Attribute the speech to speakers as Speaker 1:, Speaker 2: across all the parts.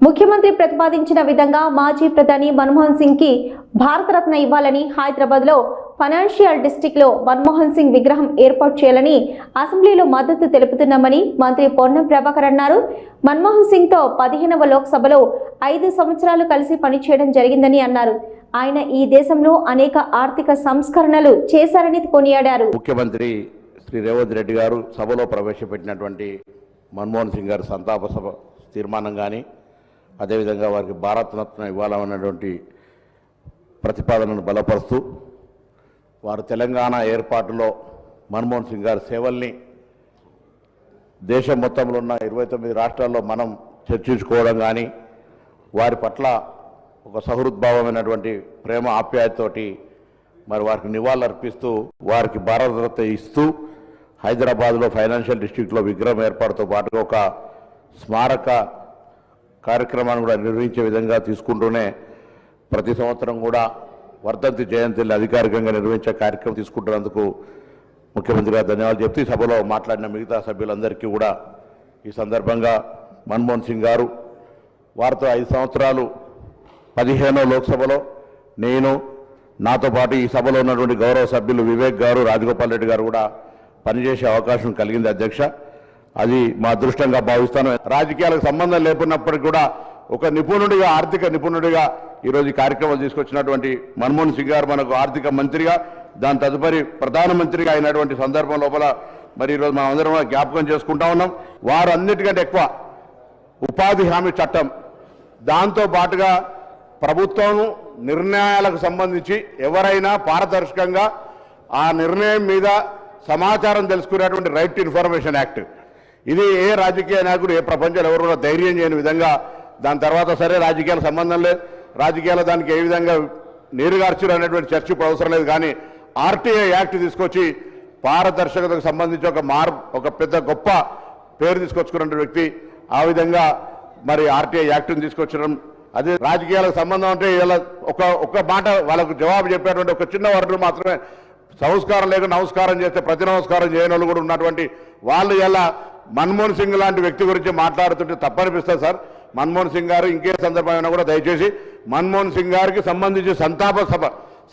Speaker 1: ముఖ్యమంత్రి ప్రతిపాదించిన విధంగా మాజీ ప్రధాని మన్మోహన్ సింగ్కి భారతరత్న ఇవ్వాలని హైదరాబాద్లో ఫైనాన్షియల్ డిస్టిక్లో మన్మోహన్ సింగ్ విగ్రహం ఏర్పాటు చేయాలని అసెంబ్లీలో మద్దతు తెలుపుతున్నామని మంత్రి పొన్నం ప్రభాకర్ అన్నారు. మన్మోహన్ సింగ్తో పదిహేనవ లోక్సభలో ఐదు సంవత్సరాలు కలిసి పనిచేయడం జరిగిందని అన్నారు. ఆయన ఈ దేశంలో అనేక ఆర్థిక సంస్కరణలు చేశారని కొనియాడారు.
Speaker 2: ముఖ్యమంత్రి శ్రీ రేవంత్ రెడ్డి గారు సభలో ప్రవేశపెట్టినటువంటి మన్మోహన్ సింగ్ గారు సంతాప సభ తీర్మానం కానీ అదేవిధంగా వారికి భారతరత్న ఇవ్వాలన్నటువంటి ప్రతిపాదనను బలపరుస్తూ వారు తెలంగాణ ఏర్పాటులో మన్మోహన్ సింగ్ గారి సేవల్ని దేశం మొత్తంలో ఉన్న ఇరవై తొమ్మిది రాష్ట్రాల్లో మనం చర్చించుకోవడం కానీ వారి పట్ల ఒక సహృద్భావమైనటువంటి ప్రేమ ఆప్యాయతతోటి మరి వారికి నివాళులు అర్పిస్తూ వారికి భారతరత్న ఇస్తూ హైదరాబాద్లో ఫైనాన్షియల్ డిస్ట్రిక్ట్లో విగ్రహం ఏర్పాటుతో పాటు ఒక స్మారక కార్యక్రమాన్ని కూడా నిర్వహించే విధంగా తీసుకుంటూనే ప్రతి సంవత్సరం కూడా వర్ధంతి జయంతిని అధికారికంగా నిర్వహించే కార్యక్రమం తీసుకుంటున్నందుకు ముఖ్యమంత్రి గారు ధన్యవాదాలు చెప్తూ సభలో మాట్లాడిన మిగతా సభ్యులందరికీ కూడా ఈ సందర్భంగా మన్మోహన్ సింగ్ గారు వారితో ఐదు సంవత్సరాలు పదిహేనో లోక్సభలో నేను నాతో పాటు ఈ సభలో ఉన్నటువంటి గౌరవ సభ్యులు వివేక్ గారు రాజగోపాల్ రెడ్డి గారు కూడా పనిచేసే అవకాశం కలిగింది అధ్యక్ష. అది మా అదృష్టంగా భావిస్తాను. రాజకీయాలకు సంబంధం లేకున్నప్పటికీ కూడా ఒక నిపుణుడిగా ఆర్థిక నిపుణుడిగా ఈరోజు ఈ కార్యక్రమాలు తీసుకొచ్చినటువంటి మన్మోహన్ సింగ్ గారు మనకు ఆర్థిక మంత్రిగా దాని తదుపరి ప్రధానమంత్రిగా అయినటువంటి సందర్భం లోపల మరి ఈరోజు మనం అందరం జ్ఞాపకం చేసుకుంటా ఉన్నాం. వారు అన్నిటికంటే ఎక్కువ ఉపాధి హామీ చట్టం. దాంతో పాటుగా ప్రభుత్వం నిర్ణయాలకు సంబంధించి ఎవరైనా పారదర్శకంగా ఆ నిర్ణయం మీద సమాచారం తెలుసుకునేటువంటి రైట్ ఇన్ఫర్మేషన్ యాక్ట్ ఇది ఏ రాజకీయ నాయకుడు ఏ ప్రపంచంలో ఎవరు కూడా ధైర్యం చేయని విధంగా దాని తర్వాత సరే రాజకీయాల సంబంధం లేదు. రాజకీయాలు దానికి ఏ విధంగా నీరుగార్చులు అనేటువంటి చర్చ ఇప్పుడు అవసరం లేదు. కానీ ఆర్టీఐ యాక్ట్ తీసుకొచ్చి పారదర్శకతకు సంబంధించి ఒక మార్ ఒక పెద్ద గొప్ప పేరు తీసుకొచ్చుకున్న వ్యక్తి ఆ విధంగా మరి ఆర్టీఐ యాక్ట్ని తీసుకొచ్చడం. అదే రాజకీయాలకు సంబంధం అంటే ఇలా ఒక ఒక మాట వాళ్ళకు జవాబు చెప్పేటువంటి ఒక చిన్న వర్గం మాత్రమే. సంస్కారం లేక నమస్కారం చేస్తే ప్రతి నమస్కారం చేయని వాళ్ళు కూడా ఉన్నటువంటి వాళ్ళు ఇలా మన్మోహన్ సింగ్ లాంటి వ్యక్తి గురించి మాట్లాడుతుంటే తప్పనిపిస్తుంది సార్. మన్మోహన్ సింగ్ గారు ఇంకే సందర్భమైనా కూడా దయచేసి మన్మోహన్ సింగ్ గారికి సంబంధించి సంతాప సభ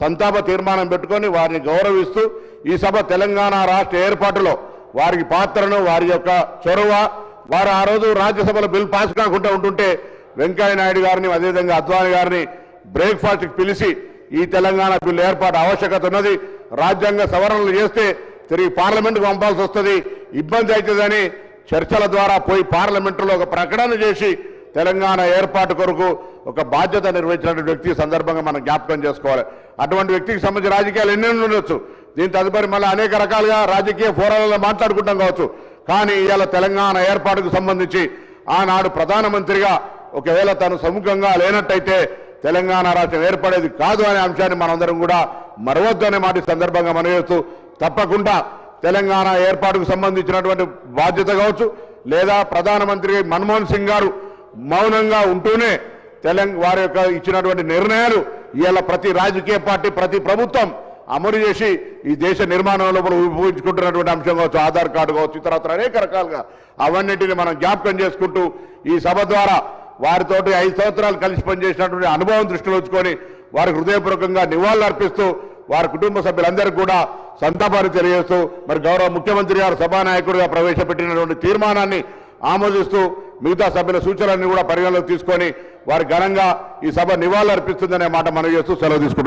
Speaker 2: సంతాప తీర్మానం పెట్టుకొని వారిని గౌరవిస్తూ ఈ సభ తెలంగాణ రాష్ట్ర ఏర్పాటులో వారికి పాత్రను వారి యొక్క చొరవ వారు ఆ రోజు రాజ్యసభలో బిల్ పాస్ కాకుండా ఉంటుంటే వెంకయ్య నాయుడు గారిని అదేవిధంగా అద్వాని గారిని బ్రేక్ఫాస్ట్కి పిలిచి ఈ తెలంగాణ బిల్లు ఏర్పాటు ఆవశ్యకత ఉన్నది. రాజ్యాంగ సవరణలు చేస్తే తిరిగి పార్లమెంట్కు పంపాల్సి వస్తుంది. ఇబ్బంది అవుతుందని చర్చల ద్వారా పోయి పార్లమెంటులో ఒక ప్రకటన చేసి తెలంగాణ ఏర్పాటు కొరకు ఒక బాధ్యత నిర్వహించినటువంటి వ్యక్తి సందర్భంగా మనం జ్ఞాపకం చేసుకోవాలి. అటువంటి వ్యక్తికి సంబంధించిన రాజకీయాలు ఎన్ని ఉండొచ్చు. దీని తదుపరి మళ్ళీ అనేక రకాలుగా రాజకీయ ఫోరాలలో మాట్లాడుకుంటాం కావచ్చు. కానీ ఇవాళ తెలంగాణ ఏర్పాటుకు సంబంధించి ఆనాడు ప్రధానమంత్రిగా ఒకవేళ తను సముఖంగా లేనట్టయితే తెలంగాణ రాష్ట్రం ఏర్పడేది కాదు అనే అంశాన్ని మనందరం కూడా మరవద్దు అనే మాట సందర్భంగా మనవేస్తూ తప్పకుండా తెలంగాణ ఏర్పాటుకు సంబంధించినటువంటి బాధ్యత కావచ్చు లేదా ప్రధానమంత్రి మన్మోహన్ సింగ్ గారు మౌనంగా ఉంటూనే తెలంగాణ వారి యొక్క ఇచ్చినటువంటి నిర్ణయాలు ఇవాళ ప్రతి రాజకీయ పార్టీ ప్రతి ప్రభుత్వం అమలు చేసి ఈ దేశ నిర్మాణంలో లోపల ఉపయోగించుకుంటున్నటువంటి అంశం కావచ్చు ఆధార్ కార్డు కావచ్చు ఇతరత్ర అనేక రకాలుగా అవన్నిటిని మనం జ్ఞాపకం చేసుకుంటూ ఈ సభ ద్వారా వారితోటి ఐదు సంవత్సరాలు కలిసి పనిచేసినటువంటి అనుభవం దృష్టిలో ఉంచుకొని వారికి హృదయపూర్వకంగా నివాళులు అర్పిస్తూ వారి కుటుంబ సభ్యులందరికీ కూడా సంతాపాన్ని తెలియజేస్తూ మరి గౌరవ ముఖ్యమంత్రి గారు సభానాయకుడిగా ప్రవేశపెట్టినటువంటి తీర్మానాన్ని ఆమోదిస్తూ మిగతా సభ్యుల సూచనలన్నీ కూడా పరిగణలోకి తీసుకొని వారి ఘనంగా ఈ సభ నివాళులు అర్పిస్తుందనే మాట మనం చేస్తూ సెలవు తీసుకుంటున్నాం.